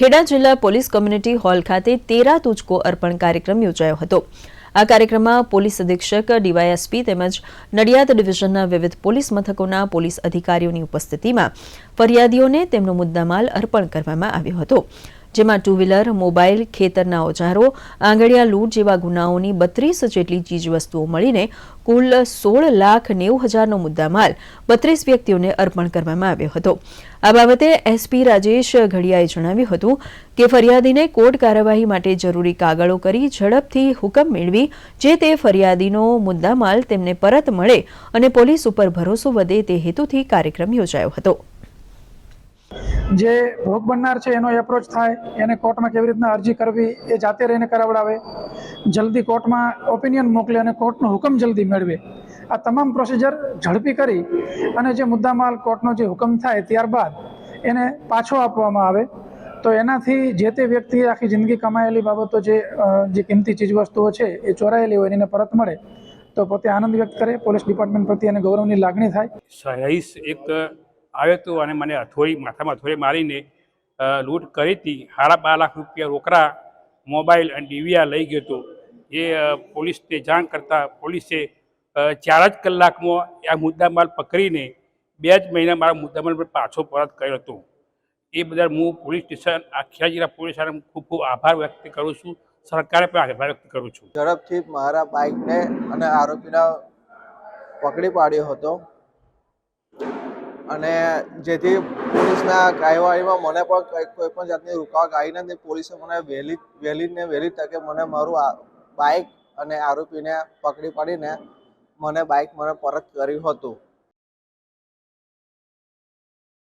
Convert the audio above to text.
ખેડા જિલ્લા police community hall ખાતે તેરા તુજકો અર્પણ કાર્યક્રમ યોજાયો હતો. આ કાર્યક્રમમાં પોલીસ અધિક્ષક, ડીવાયએસપી તેમજ નડિયાદ ડિવિઝનના વિવિધ પોલીસ મથકોના પોલીસ અધિકારીઓની ઉપસ્થિતિમાં ફરિયાદીઓને તેમનો મુદ્દામાલ અર્પણ કરવામાં આવ્યો હતો. જેમાં ટુ વ્હીલર મોબાઈલ ખેતરના ઓજારો, આંગળિયા લૂંટ જેવા ગુનાઓની બત્રીસ જેટલી ચીજવસ્તુઓ મળીને કુલ સોળ લાખ નેવું હજારનો મુદ્દામાલ બત્રીસ વ્યક્તિઓને અર્પણ કરવામાં આવ્યો હતો. આ બાબતે એસપી રાજેશ ઘડિયાએ જણાવ્યું હતું કે ફરિયાદીને કોર્ટ કાર્યવાહી માટે જરૂરી કાગળો કરી ઝડપથી હુકમ મેળવી, જે તે ફરિયાદીનો મુદ્દામાલ તેમને પરત મળે અને પોલીસ ઉપર ભરોસો વધે તે હેતુથી કાર્યક્રમ યોજાયો હતો. જે ભોગ બનનાર છે, એનો એપ્રોચ થાય, એને કોર્ટમાં કેવી રીતના અરજી કરવી, એ જાતે રહીને કરાવડાવે. જલ્દી કોર્ટમાં ઓપિનિયન મોકલે અને કોર્ટનો હુકમ જલ્દી મેળવે. આ તમામ પ્રોસિજર ઝડપી કરી અને જે મુદ્દામાલ કોર્ટનો જે હુકમ થાય ત્યારબાદ એને પાછો આપવામાં આવે. તો એનાથી જે તે વ્યક્તિએ આખી જિંદગી કમાયેલી બાબતો જે જે કિંમતી ચીજવસ્તુઓ છે, એ ચોરાયેલી હોય એને પરત મળે, તો પોતે આનંદ વ્યક્ત કરે. પોલીસ ડિપાર્ટમેન્ટ પ્રત્યે એને ગૌરવની લાગણી થાય. રહીશ એક આવ્યો હતો અને મને હથોડી, માથામાં હથોડી મારીને લૂંટ કરી હતી. સાડા બાર લાખ રૂપિયા રોકડા મોબાઈલ અને ડીવીઆર લઈ ગયો હતો. એ પોલીસને જાણ કરતાં પોલીસે ચાર જ કલાકમાં આ મુદ્દામાલ પકડીને બે જ મહિના મારા મુદ્દામાલ પર પાછો પરત કર્યો હતો. એ બદલ હું પોલીસ સ્ટેશન આખિયા જિલ્લા પોલીસ સ્ટેશન ખૂબ ખૂબ આભાર વ્યક્ત કરું છું. સરકારે પણ આભાર વ્યક્ત કરું છું. ઝડપથી મારા બાઇકને અને આરોપીના પકડી પાડ્યો હતો. અને જેથી પોલીસના કાર્યવાહીમાં મને પણ કંઈ પણ જાતની રૂકાવટ આવી નથી. પોલીસે મને વહેલી વહેલી ને વહેલી તકે મને મારું બાઇક અને આરોપીને પકડી પાડીને મને બાઇક મને પરત કર્યું હતું.